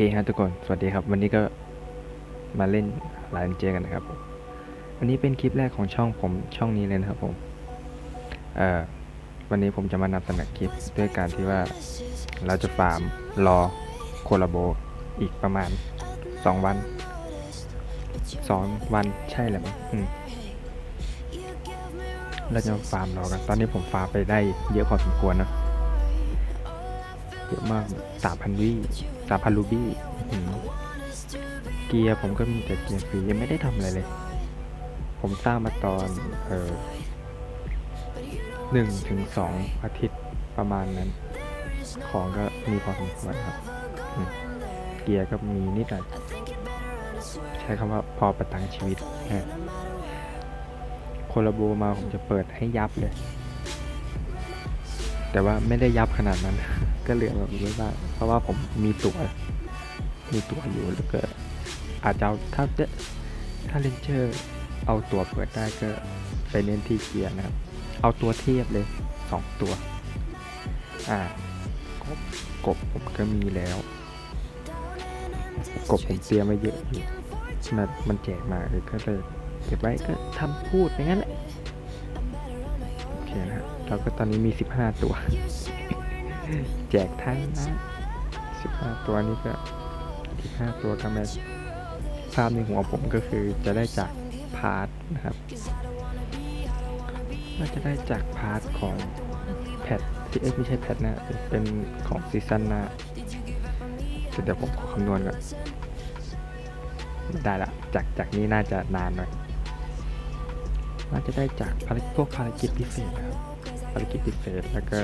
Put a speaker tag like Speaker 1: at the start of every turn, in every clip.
Speaker 1: เคฮะทุกคน สวัสดีครับ วันนี้ก็มาเล่นลน์เจกันนะครับผมวันนี้เป็นคลิปแรกของช่องผมช่องนี้เลยนะครับผมเอ่อวันนี้ผมจะมานำเสนอคลิปด้วยการที่ว่าเราจะฟาร์มรอโคลาโบอีกประมาณ 2 วัน 2 วันใช่แหละมั้งอืมเราจะฟาร์มรอกัน ตอนนี้ผมฟาร์มไปได้เยอะพอสมควรนะเยอะมากสามพันวี สามพันรูบี้อื้อหือเกียร์ผมก็มีแต่เกียร์ฟรียังไม่ได้ทำอะไรเลย ผมสร้างมาตอนเออหนึ่งถึงสองอาทิตย์ประมาณนั้น ของก็มีพอสมควรครับอืมเกียร์ก็มีนิดหน่อยใช้คำว่าพอประทังชีวิตนะโคลาโบมาผมจะเปิดให้ยับเลย แต่ว่าไม่ได้ยับขนาดนั้น ก็เหลืองแบบไว้บ้างเพราะว่าผมมีตั๋วมีตั๋วอยู่แล้วก็อาจจะถ้าจะถ้าเลนเจอร์เอาตั๋วเปิดได้ก็ไปเน้นที่เกียร์นะครับ เอาตัวเทียบเลยสองตัว อ่ากบกบผมก็มีแล้ว กบผมเตรียมไว้เยอะอยู่มันมันแจกมาเลยก็เลยเก็บไว้ก็ทำพูดอย่างนั้นแหละโอเคนะฮะเราก็ตอนนี้มี 15 ตัว แจกทั้งนะ15ตัวนี้ก็อีก5ตัวก็แม่ภาพในหัวผมก็คือจะได้จากพาร์ทนะครับน่าจะได้จากพาร์ทของแพทที่เอ้ยไม่ใช่แพทนะ เป็นของซีซั่นหน้าเดี๋ยวผมขอคำนวณก่อนได้ละจากจากนี้น่าจะนานหน่อยน่าจะได้จากภารกิจพวกภารกิจพิเศษนะครับภารกิจพิเศษแล้วก็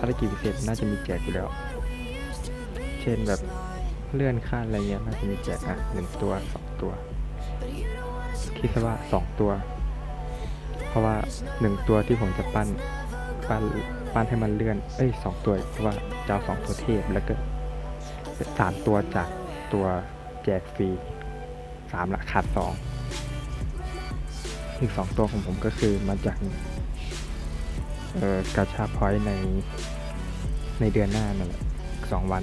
Speaker 1: ภารกิจพิเศษน่าจะมีแจกอยู่แล้ว เช่นแบบเลื่อนขั้นอะไรเงี้ยน่าจะมีแจกอะหนึ่งตัวสองตัวคิดซะว่าสองตัว เพราะว่าหนึ่งตัวที่ผมจะปั้นปั้นปั้นให้มันเลื่อน เอ้ยสองตัว เพราะว่าจะเอาสองตัวเทพแล้วก็สามตัวจากตัวแจกฟรีสามละขาดสองอีกสองตัวของผมก็คือมาจาก เออกาชาพอยต์ในในเดือนหน้านั่นแหละสองวัน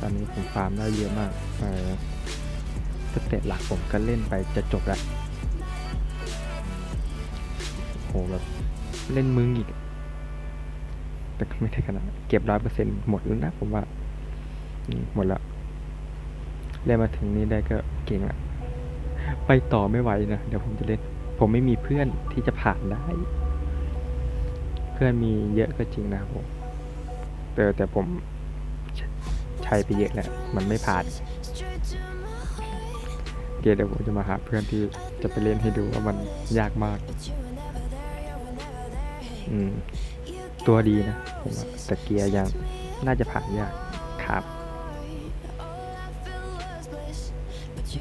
Speaker 1: ตอนนี้ผมฟาร์มได้เยอะมากเออสเตตหลักผมก็เล่นไปจะจบแล้วโหแบบเล่นมึงอีก แต่ก็ไม่ได้ขนาดเก็บร้อยเปอร์เซ็นต์หมดแล้วนะผมว่าหมดแล้วเล่นมาถึงนี้ได้ก็เก่งละไปต่อไม่ไหวนะ เดี๋ยวผมจะเล่น ผมไม่มีเพื่อนที่จะผ่านได้ พื่อนมีเยอะก็จริงนะครับผมแต่แต่ผมใช้ไปเยอะแล้วมันไม่ผ่านเดี๋ยวผมจะมาหาเพื่อนที่จะไปเล่นให้ดูว่ามันยากมาก อืม ตัวดีนะผมว่าแต่เกียร์ยังน่าจะผ่านยากครับ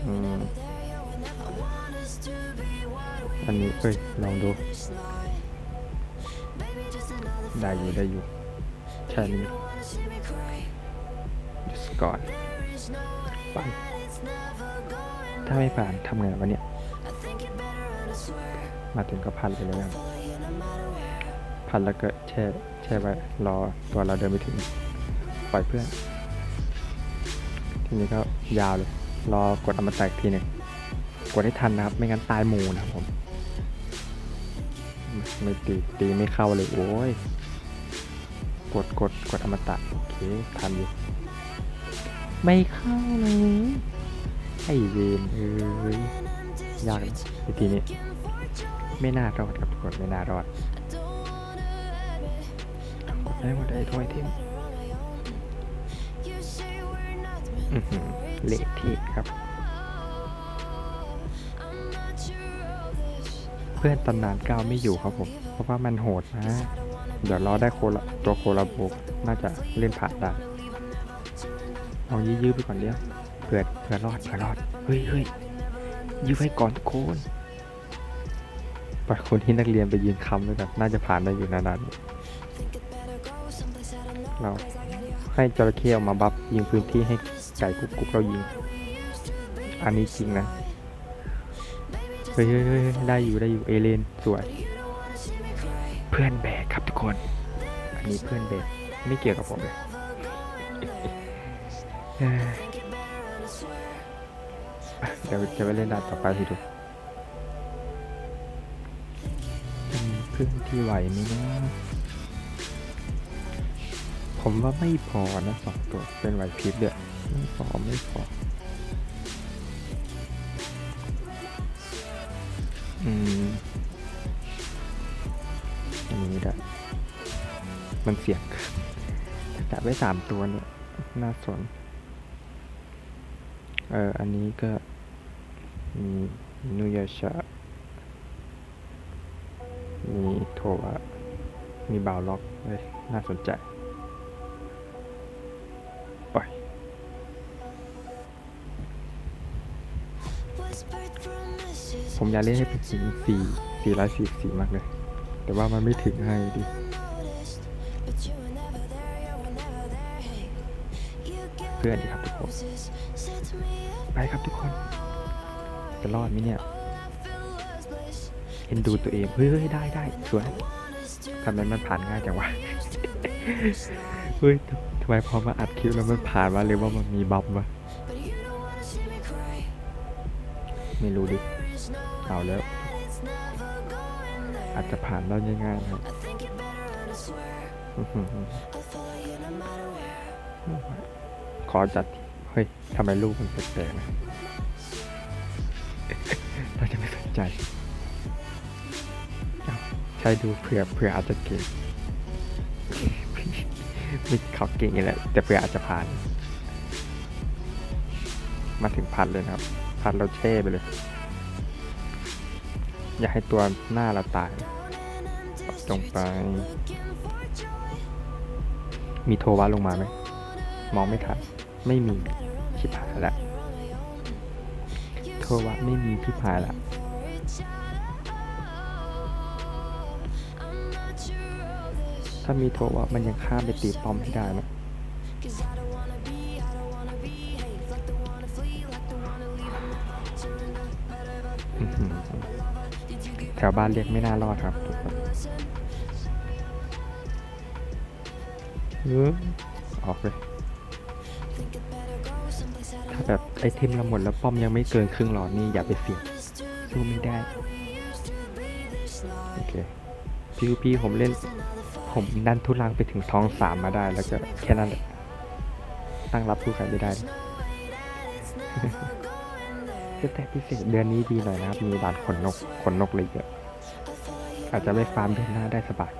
Speaker 1: อืมอันนี้เอ้ย ลองดู ได้อยู่ได้อยู่แค่นี้หยุดก่อนไปถ้าไม่ผ่านทำไงวะเนี่ย มาถึงก็พันไปเลยครับพันแล้วก็แช่แช่ไว้รอตัวเราเดินไปถึงปล่อยเพื่อน ทีนี้ก็ยาวเลย รอกดอมตะอีกทีหนึ่งกดให้ทันนะครับ ไม่งั้นตายหมูนะครับผม ไม่ตีตีไม่เข้าเลย โอ้ย กดกดกดอมตะโอเคทันอยู่ไม่เข้าเลยไอเวนเอ้ยยากนะวิธีนี้ไม่น่ารอดครับทุกคนไม่น่ารอดกดได้หมดได้ถ้วยเทมอื้อหือเละเทะครับ เพื่อนตำนานก้าวไม่อยู่ครับผม เพราะว่ามันโหดนะ เดี๋ยวรอได้โคลตัวโคลาโบกน่าจะเล่นผ่านได้เอายื้อไปก่อนเดี๋ยวเผื่อเผื่อรอดเผื่อรอด เฮ้ยเฮ้ยยื้อไว้ก่อนทุกคนปล่อยคนที่นักเรียนไปยืนคำด้วยกันน่าจะผ่านได้อยู่นานๆเราให้จระเข้ออกมาบัฟยิงพื้นที่ให้ไก่กุ๊กกุ๊กเรายิง อันนี้จริงนะ เฮ้ยเฮ้ยได้อยู่ได้อยู่เอเลนสวย เพื่อนแบกครับทุกคน อันนี้เพื่อนแบกไม่เกี่ยวกับผมเลยเอ้ยอะเดี๋ยวจะไปเล่นด่านต่อไปทีดูจำพื่อนที่ไหวไหมนะผมว่าไม่พอนะสองตัวเป็นไหวพริบเดียไม่พอไม่พออืมอั นี้ด้มันเสียงแต่ไว้สามตัวเนี่ย น่าสน เออ อันนี้ก็มีนุยาชะ มีโทวะ มีบาวล็อกเลยน่าสนใจปล่อยผมอยากเล่นให้เป็นสีสี่สี่ร้อยสี่สี่มากเลย แต่ว่ามันไม่ถึงให้ดิเพื่อนดีครับทุกคนไปครับทุกคนจะรอดไหมเนี่ยเอ็นดูตัวเองเฮ้ยเฮ้ยได้ได้สวยทำไมมันผ่านง่ายจังวะเฮ้ยทำไมพอมาอัดคลิปแล้วมันผ่านมาเลยว่ามันมีบัฟวะไม่รู้ดิเอาแล้ว อาจจะผ่านได้ง่ายๆครับอื้อหือขอจัดทีเฮ้ยทำไมลูกมันแปลกๆนะเราจะไม่สนใจเอ้าใช่ดูเผื่อเผื่ออาจจะเก่งไม่เขาเก่งอยู่แล้วแต่เผื่ออาจจะผ่าน มาถึงพันเลยนะครับ พันเราแช่ไปเลย อย่าให้ตัวหน้าเราตายตรงไป มีโทวะลงมาไหม มองไม่ทัน ไม่มีชิบหายล้วโทวะไม่มีชิบหายล้วถ้ามีโทวะมันยังข้ามไปตีป้อมให้ได้ไห แถวบ้านเรียกไม่น่ารอดครับทุกคนออออกเลย ถ้าแบบไอเทมเราหมดแล้วป้อมยังไม่เกินครึ่งหลอดนี่อย่าไปเสี่ยงสู้ไม่ได้ โอเคพีพีผมเล่น ผมดันทุลังไปถึงท้องสามมาได้แล้วก็แค่นั้นตั้งรับสู้ใครไม่ได้ จะแต่พิเศษเดือนนี้ดีหน่อยนะครับ มีด่านขนนกขนนกเลยเยอะ อาจจะไม่ฟาร์มเดือนหน้าได้สบาย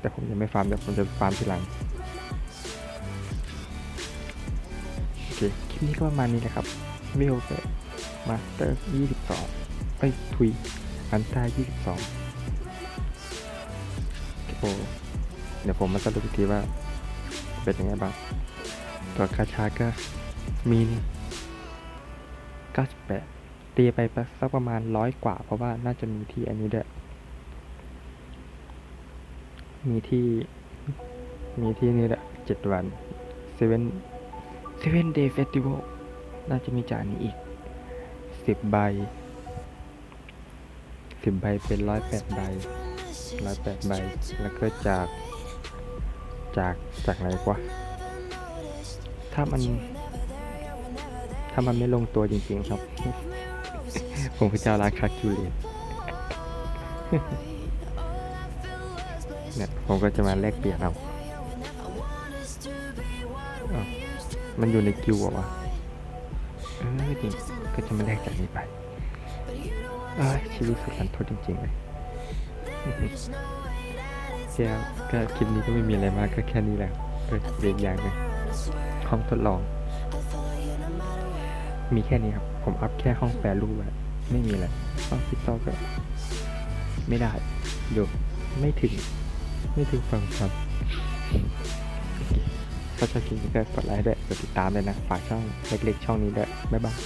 Speaker 1: แต่ผมยังไม่ฟาร์มเดี๋ยวผมจะฟาร์มทีหลัง โอเค คลิปนี้ก็ประมาณนี้แหละครับวิวเฟมาสเตอร์ยี่สิบสองเอ้ยทุยอันต้ายี่สิบสองโอ้เดี๋ยวผมมาสรุปอีกทีว่าเป็นยังไงบ้าง ตัวกาชาก็มี 98 ตีไปสักประมาณร้อยกว่า เพราะว่าน่าจะมีที่อันนี้ด้วย มีที่ มีที่นี่แหละเจ็ดวันเซเว่นเซเว่นเดย์เฟสติวัลน่าจะมีจากนี้อีกสิบใบสิบใบเป็นร้อยแปดใบร้อยแปดใบ แล้วก็จาก จาก จากไหนกว่า ถ้ามัน ถ้ามันไม่ลงตัวจริงๆครับ ผมก็จะเอาร้านคาคิวเลตเนี่ยผมก็จะมาแลกเปลี่ยนเอามันอยู่ในกิวเหรอวะเออจริงก็จะมาแลกจากนี้ไปเอ้ยชีวิตสุดรันทดจริงๆเลยแค่ก็คลิปนี้ก็ไม่มีอะไรมากก็แค่นี้แหละเออเรียนอย่างหนึงห้องทดลอง มีแค่นี้ครับ ผมอัพแค่ห้องแปรรูปอะไม่มีอะไรห้องฟิตต่อก็ไม่ได้อยู่ไม่ถึง ไม่ถึงฟังครับถ้าชอบคลิปนี้ก็กดไลค์ด้วยกดติดตามเลยนะ ฝากช่องเล็กๆ ช่องนี้ด้วย บ๊ายบาย